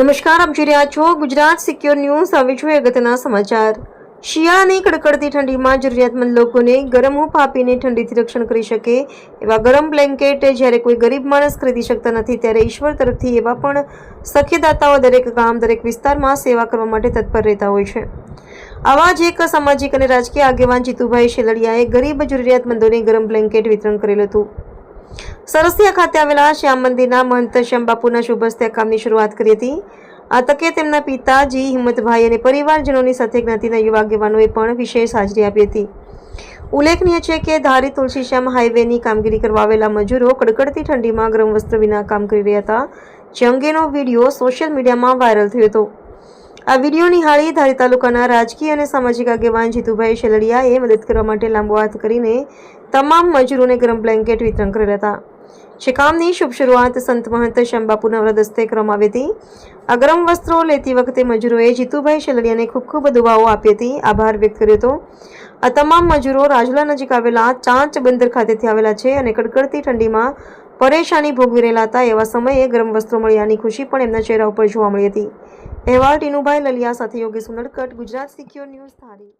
નમસ્કાર, આપ જોઈ રહ્યા છો ગુજરાત સિક્યોર ન્યૂઝ. આવી છું અગત્યના સમાચાર. શિયાળાની કડકડતી ઠંડીમાં જરૂરિયાતમંદ લોકોને ગરમ હૂંફ આપીને ઠંડીથી રક્ષણ કરી શકે એવા ગરમ બ્લેન્કેટ જ્યારે કોઈ ગરીબ માણસ ખરીદી શકતા નથી ત્યારે ઈશ્વર તરફથી એવા પણ સખ્યદાતાઓ દરેક ગામ, દરેક વિસ્તારમાં સેવા કરવા માટે તત્પર રહેતા હોય છે. આવા જ એક સામાજિક અને રાજકીય આગેવાન જીતુભાઈ શેલડિયાએ ગરીબ જરૂરિયાતમંદોને ગરમ બ્લેન્કેટ વિતરણ કરેલું હતું. સરસિયા ખાતે આવેલા શ્યામ મંદિરના મહંત શ્યામ બાપુના શુભ હસ્તે કામની શરૂઆત કરી હતી. આ તકે તેમના પિતાજી, હિંમતભાઈ અને પરિવારજનોની સાથે જ્ઞાતિના યુવા આગેવાનોએ પણ વિશેષ હાજરી આપી હતી. ઉલ્લેખનીય છે કે ધારી તુલસીશ્યામ હાઈવેની કામગીરી કરવા આવેલા મજૂરો કડકડતી ઠંડીમાં ગરમ વસ્ત્ર વિના કામ કરી રહ્યા હતા. જે અંગેનો વીડિયો સોશિયલ મીડિયામાં વાયરલ થયો હતો. આ વીડિયો નિહાળી ધારી તાલુકાના રાજકીય અને સામાજિક આગેવાન જીતુભાઈ શેલડિયાએ મદદ કરવા માટે લાંબો હાથ કરીને તમામ મજૂરોને ગરમ બ્લેન્કેટ વિતરણ કરેલા હતા. જે કામની શુભ શરૂઆત સંત મહંત શંબાપુના વ્રદસ્તે કરવામાં આવી હતી અગરમ વસ્ત્રો લેતી વખતે મજૂરોએ જીતુભાઈ શેલડિયાને ખૂબ ખૂબ દુવાઓ આપી હતી આભાર વ્યક્ત કર્યો હતો આ તમામ મજૂરો રાજુલા નજીક આવેલા ચાંચ બંદર ખાતેથી આવેલા છે અને કડકડતી ઠંડીમાં પરેશાની ભોગવી રહેલા હતા એવા સમયે ગરમ વસ્ત્રો મળ્યાની ખુશી પણ એમના ચહેરા ઉપર જોવા મળી હતી અહેવાલ ટીનુભાઈ લલિયા સાથે યોગેશ ઉનડકટ ગુજરાત સિક્યોર ન્યૂઝ ધારી